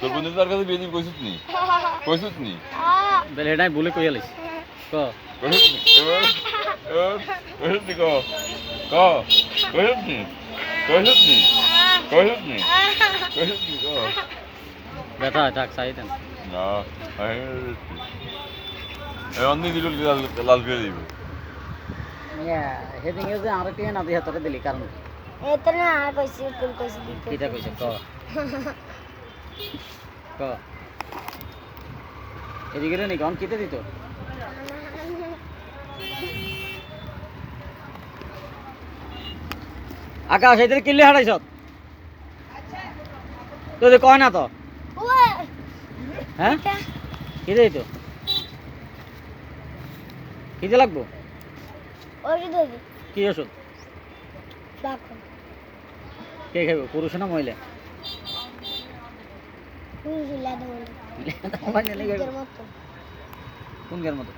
তোর বন্ধু তার কাছে বিয়ে দিবি কইছত নি কইছত নি তাহলে এটাই বলে কই আলিস ক? কইছত নি ক? ক? কইছত নি কইছত নি কইছত নি কইছত নি ক? ব্যথা হয় থাক চাই দেন। না এই অন্য দিল লাল লাল বিয়ে দিব। সেদিন যে আর টিয়ে না দিয়ে তোরে দিলি কারণ? এত না কইছি কুল কইছি কিটা কইছে ক। ক। এদিকে রে নি কোন কিতে দিত? আকাশ এদের কিল্লি হারাইছ তো কয় না তো? হ্যাঁ? কিতে দিত? কিতে লাগবো? কি ওষুধ? কে খাবে পুরুষ না মহিলা? কোন গের মতো?